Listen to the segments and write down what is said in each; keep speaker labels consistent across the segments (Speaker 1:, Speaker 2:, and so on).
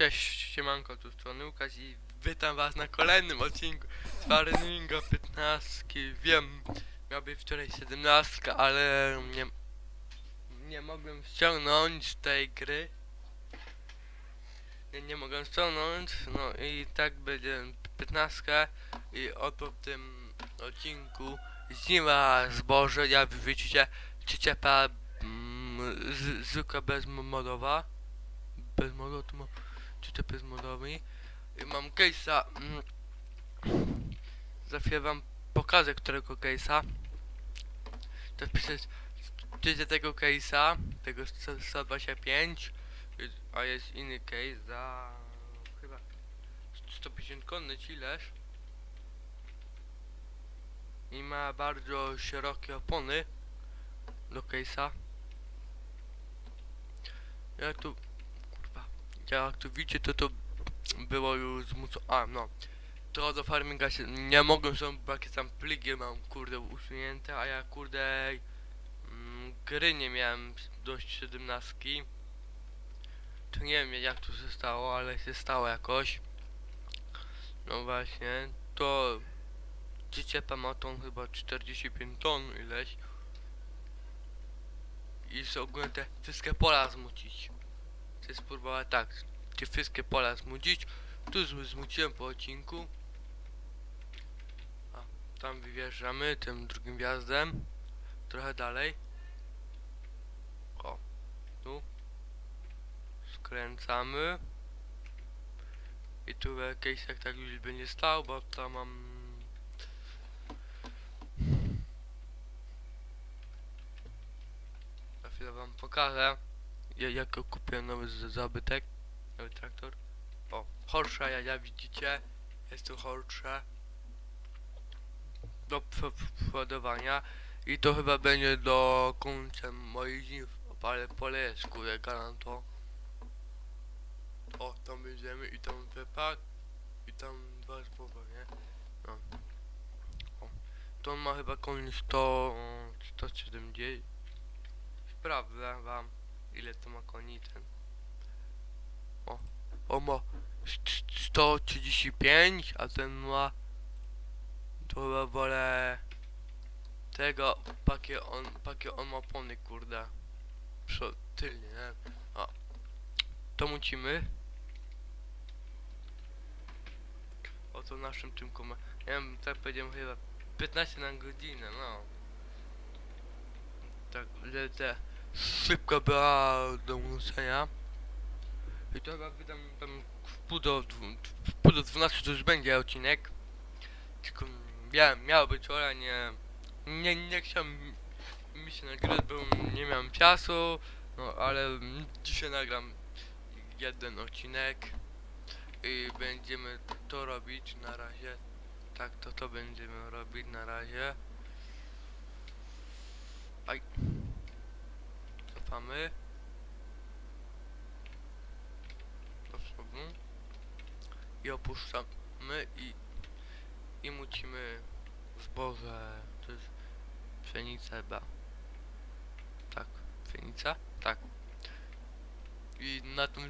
Speaker 1: Cześć, siemanko, tu strony Łukasz i witam was na kolejnym odcinku z Farminga 15. Wiem, miał być wczoraj 17, ale nie, nie mogłem ściągnąć tej gry. Nie, nie mogłem ściągnąć, no i tak będzie 15 i oto w tym odcinku zima zboże, jak widzicie, przyczepa mm, zwykła bezmodowa. Bez modu to przyczepy z modami mam case'a mm, za chwilę wam pokażę którego case'a. To wpisać wpiszcie tego case'a tego 100 125 y, a jest inny case za chyba 150 konny czy ileś. I ma bardzo szerokie opony do case'a. Jak tu jak tu widzicie to to było już zmuszone a no. To do farminga się nie mogłem są bo jakieś tam pliki mam kurde usunięte a ja kurde mm, gry nie miałem dość 17 to nie wiem jak to się stało ale się stało jakoś. No właśnie to przyczepa ma ton chyba 45 ton ileś. I są ogólnie te wszystkie pola zmucić chcę spróbować tak te wszystkie pola zmucić tu zm- zmuciłem po odcinku. A tam wyjeżdżamy tym drugim wjazdem. Trochę dalej. O tu. Skręcamy. I tu jakieś jak tak już będzie stał bo tam mam chwilę wam pokażę ja, jak kupiłem nowy zabytek nowy traktor. O Porsche ja, ja widzicie jest tu Porsche. Do p- p- ładowania i to chyba będzie do końca moich dni w opale pole jest kurde to o tam będziemy i tam wypak i tam dwa słowa nie? No. O. to ma chyba koniec 100 170 sprawdzę wam ile to ma koni ten. O on ma st- 135 a ten ma to chyba wolę tego pakie on pakie on ma pony kurde. Przo, tylnie nie o to mucimy. Oto naszym tym koma nie wiem tak powiedziałem chyba 15 na godzinę no. Tak lecę szybko była do muszenia. I to chyba wydam tam w pół do, w pół do 12 to już będzie odcinek. Tylko miało być ale nie nie, nie chciałem mi się nagrać, bo nie miałem czasu. No ale dzisiaj nagram jeden odcinek i będziemy to robić na razie. Tak to to będziemy robić na razie. Aj cofamy do i opuszczamy i i mucimy zboże to jest pszenica chyba. Tak pszenica? Tak. I na tą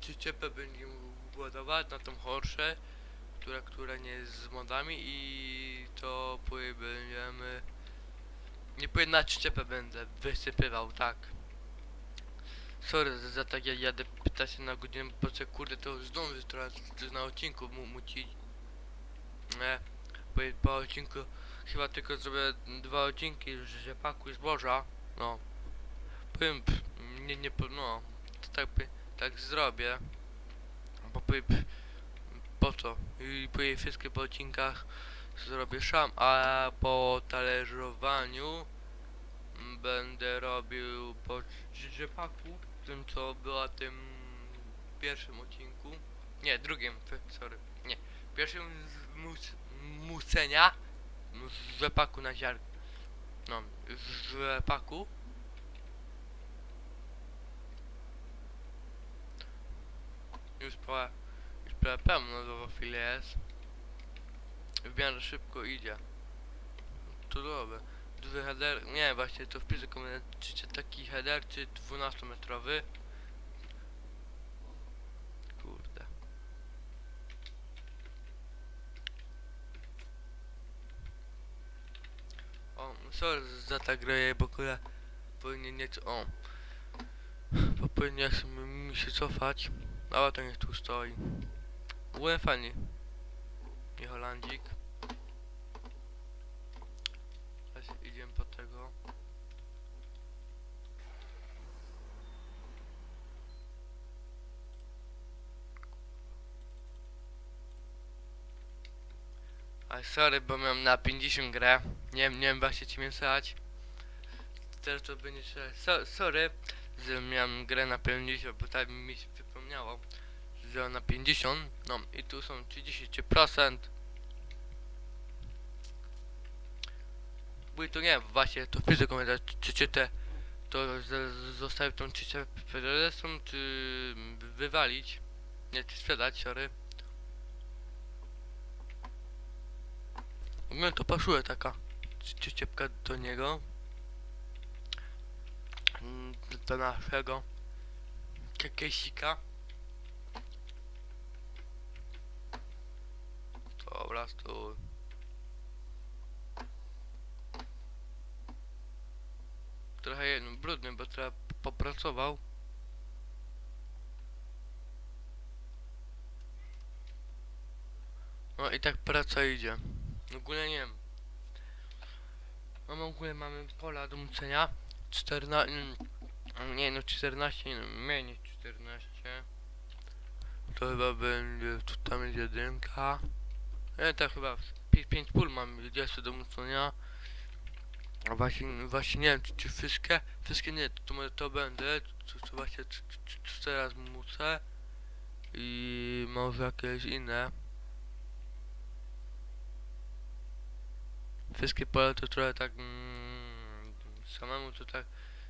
Speaker 1: przyczepę będziemy ładować na tą horszę która, która nie jest z modami i to później będziemy nie powiem na przyczepę będę wysypywał tak sorry za, za tak ja jadę 15 na godzinę po co kurde to zdążę to na odcinku mu, mucić nie po, po odcinku chyba tylko zrobię dwa odcinki się pakuj zboża no. Powiem nie nie no to tak tak zrobię bo powiem po co? I po jej wszystkie po odcinkach zrobię szam a po talerzowaniu będę robił po rzepaku tym co była tym pierwszym odcinku. Nie drugim sorry nie. Pierwszym z mus, mucenia z rzepaku na ziarn. No z rzepaku. Już po już prawie pełno do chwilę jest. W miarę szybko idzie. To dobre duży header, nie właśnie to wpiszę komentarz, czy taki header, czy 12 metrowy kurde. O, sorry za tak greję, bo kula powinien nieco, o. Bo powinien mi się cofać. Ale to niech tu stoi. Byłem fajny nie Holandzik. A sorry, bo miałem na 50 grę. Nie wiem, nie wiem właśnie ci mieszać. Teraz to będzie. So, sorry, że miałem grę na 50, bo tak mi się przypomniało. Że na 50. No i tu są 30%. Bo i to nie właśnie to piszę komentarz, czy, czy te to z- z- zostawić tą 30% czy wywalić. Nie, czy sprzedać, sorry. To pasuje taka cie- ciepka do niego. Mm, Do naszego kekesika. Dobra, stój. Trochę jeden brudny, bo trochę popracował. No i tak praca idzie. Ogólnie nie wiem. Mamy ogólnie mamy pola do mucenia. 14. mm, Nie no 14, nie, no, mniej niż 14. To chyba będzie. Tu tam jest jedynka. Nie tak chyba 5 pól mam jeszcze do mucenia. Właśnie, właśnie nie wiem czy, czy wszystkie. Wszystkie nie, to, może to będę. To, to właśnie teraz mucę. I może jakieś inne. Wszystkie pola to trochę tak mm, samemu to tak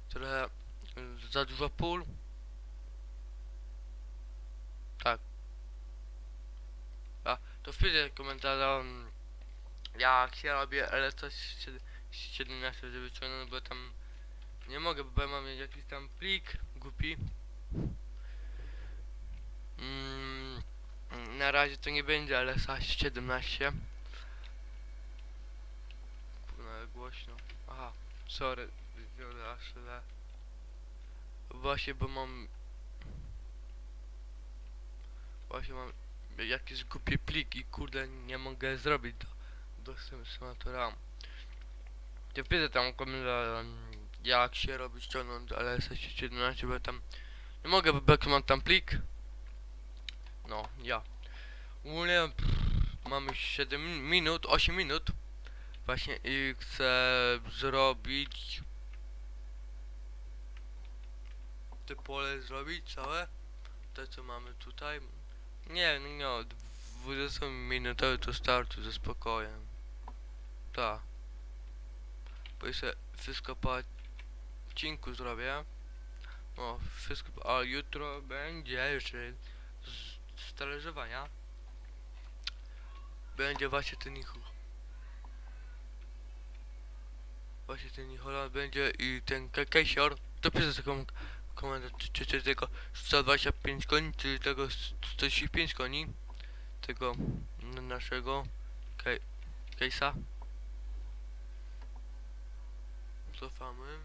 Speaker 1: trochę mm, za dużo pól. Tak. A to wpiszę komentarza jak się robię, coś 17 żeby wyciągnąć, bo tam nie mogę, bo mam jakiś tam plik głupi. Mm, na razie to nie będzie, ale 17 Kurna, ale głośno. Aha, sorry, aż źle. Właśnie, bo mam... Właśnie mam jakiś głupi plik i kurde nie mogę zrobić do, do symulatora. Ja widzę tam komentarz, jak się robi ściągnąć, ale 17 bo tam nie mogę, bo jak mam tam plik. No, ja. Ogólnie pff, mamy 7 minut, 8 minut. Właśnie i chcę zrobić te pole zrobić całe. Te co mamy tutaj. Nie, no nie, 20 minutowy to starczy ze spokojem. Tak. Bo jeszcze wszystko po odcinku zrobię. No, wszystko, a jutro będzie jeszcze z, z. Będzie właśnie ten ich Właśnie ten Nichola będzie i ten Ke- Kesior. To piszę taką komendę, czy, czy, tego 125 koni, czy tego 135 koni. Tego naszego Ke- Case'a. Cofamy.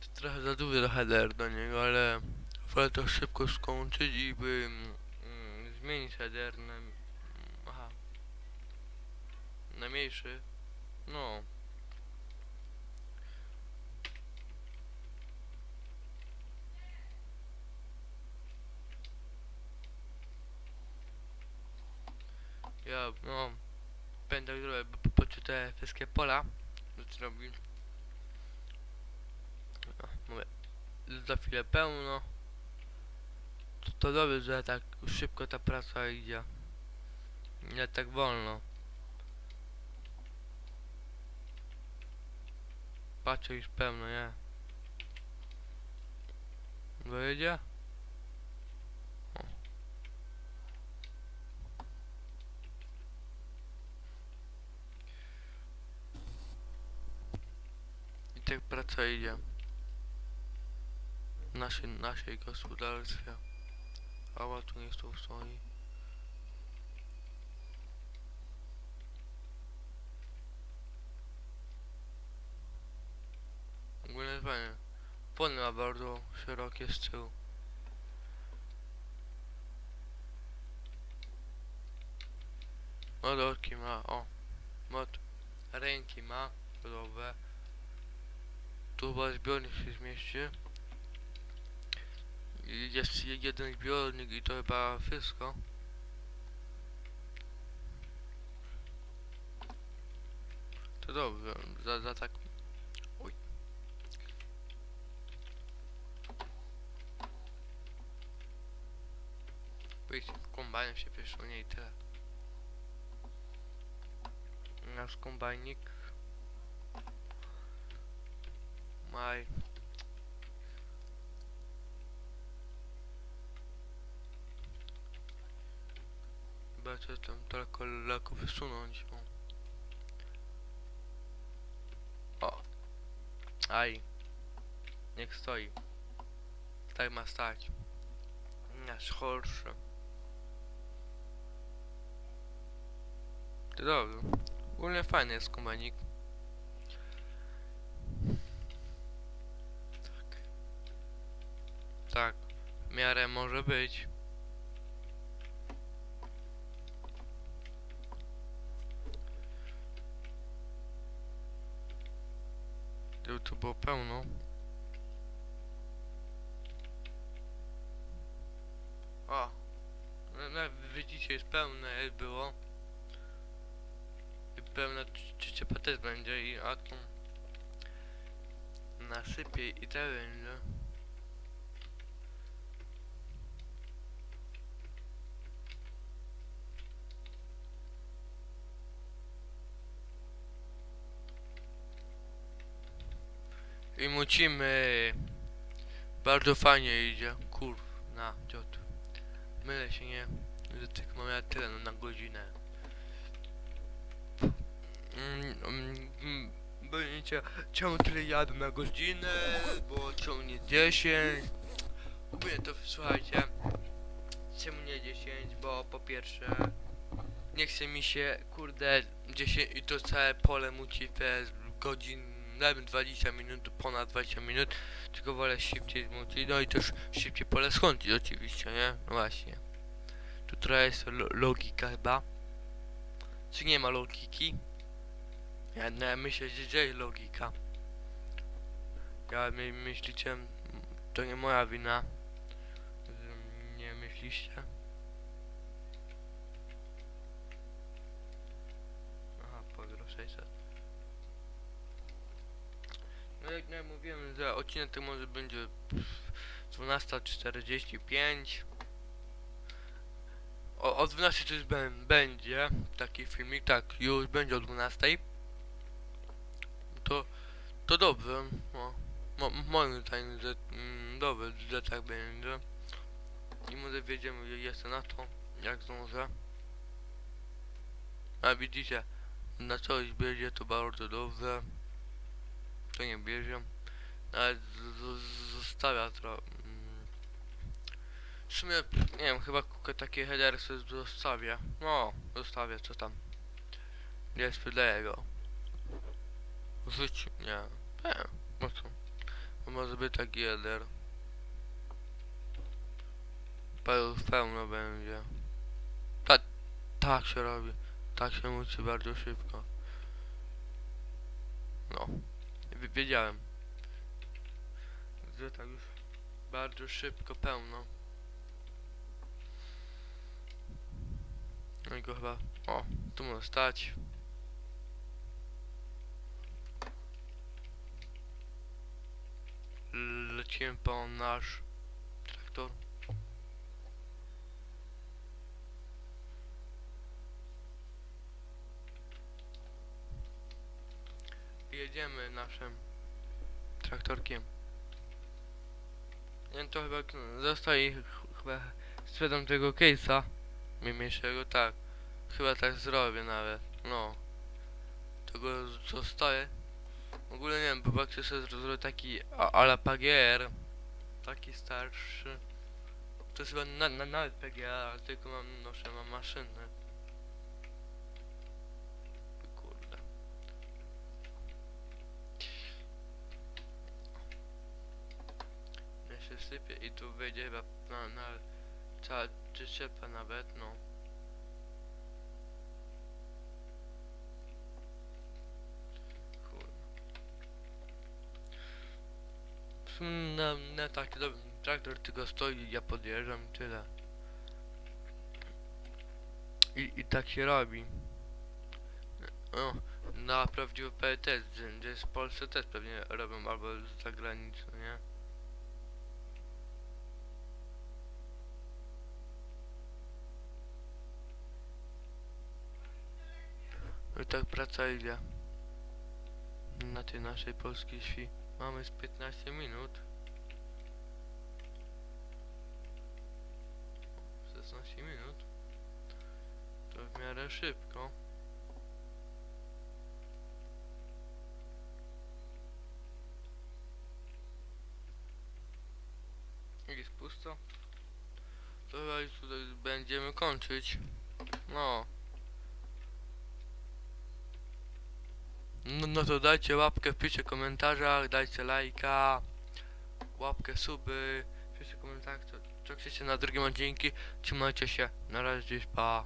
Speaker 1: To trochę za duży do header do niego, ale wolę to szybko skończyć i by mm, zmienić header na... Aha. Na mniejszy. No. Ja, no. Będę zrobił, bo po te wszystkie pola. Zrobił. No, mówię. Za chwilę pełno. To, to dobrze, że tak szybko ta praca idzie. Nie tak wolno. Patrzę już pełno, nie? Dojedzie? O. I tak praca idzie. W naszej, gospodarstwie. A tu nie stoi. ogóle fajnie. Ma bardzo szerokie z tyłu. Motorki ma, o. Mod. Ręki ma, gotowe. Tu chyba zbiornik się zmieści. Jest jeden zbiornik i to chyba wszystko. To dobrze, za, za tak... Wyjść kombajnem się przesunie i tyle. Nasz kombajnik. Maj. To tam tylko lekko wysunąć. O. o. Aj. Niech stoi. Tak ma stać. Nasz chorszy. To dobrze. Ogólnie fajny jest komanik. Tak. Tak. W miarę może być. Tył tu było pełno. O! No, no, widzicie, jest pełne, jak było. Pełna przyczepa też będzie i a tu nasypie i te będzie. I mucimy. Bardzo fajnie idzie. Kur, na ciot. Mylę się nie. że Tylko mam ja tyle no, na godzinę. Mm, mm, Będziecie, tyle jadę na godzinę, bo ciągnie 10. Ogólnie to słuchajcie. Czemu nie 10? Bo po pierwsze nie chce mi się, kurde, 10 i to całe pole muci przez godzin, nawet 20 minut, ponad 20 minut, tylko wolę szybciej zmucić, no i też szybciej pole skończyć oczywiście, nie? No właśnie. Tu trochę jest lo logika chyba. Czy nie ma logiki? Ja nie, myślę, że gdzie jest logika. Ja my, myślicie, to nie moja wina, nie myśliście. Aha, podro 600. No jak ja mówiłem, że odcinek to może będzie pff, 12.45. O, o 12 to już bę- będzie taki filmik, tak, już będzie o 12. To, to dobrze, no. Mo, moim zdaniem, że mm, dobrze, że tak będzie. I może wiedziemy jeszcze na to, jak zdążę. A widzicie, na coś będzie to bardzo dobrze. To nie bierze. Z- zostawia trochę. mm. W sumie, nie wiem, chyba takie headery sobie zostawię. No, zostawię, co tam. Nie sprzedaję go. W życiu, nie. Nie, po co? Bo może być taki header. Pe- Pełno będzie. Tak, tak się robi. Tak się musi bardzo szybko. No. Wi- Wiedziałem. Że tak już bardzo szybko pełno. No i go chyba. O, tu może stać. Lecimy po nasz traktor. Jedziemy naszym traktorkiem. Nie to chyba zostaje ch- chyba sprzedam tego case'a mniejszego, tak. Chyba tak zrobię nawet. No. Tego zostaje. Ogóle nie wiem, bo jak sobie zrobię taki ala PGR. Taki starszy. To jest chyba na, na, nawet PGR, ale tylko mam, noszę, mam maszynę. Kurde. się sypie i tu wejdzie chyba na, na cała przyczepa nawet, no. Kurwa. W sumie na, taki dobry traktor tylko stoi ja podjeżdżam i tyle. I, I tak się robi. O, na prawdziwy PET, gdzie, w Polsce też pewnie robią albo z zagranicy, nie? I tak praca idzie. Na tej naszej polskiej wsi. Mamy z 15 minut. W miarę szybko. Jest pusto. To chyba tutaj będziemy kończyć. No. No, no to dajcie łapkę, wpiszcie w komentarzach, dajcie lajka, łapkę, suby, piszcie komentarz, co, co chcecie na drugim odcinki. Trzymajcie się, na razie, pa.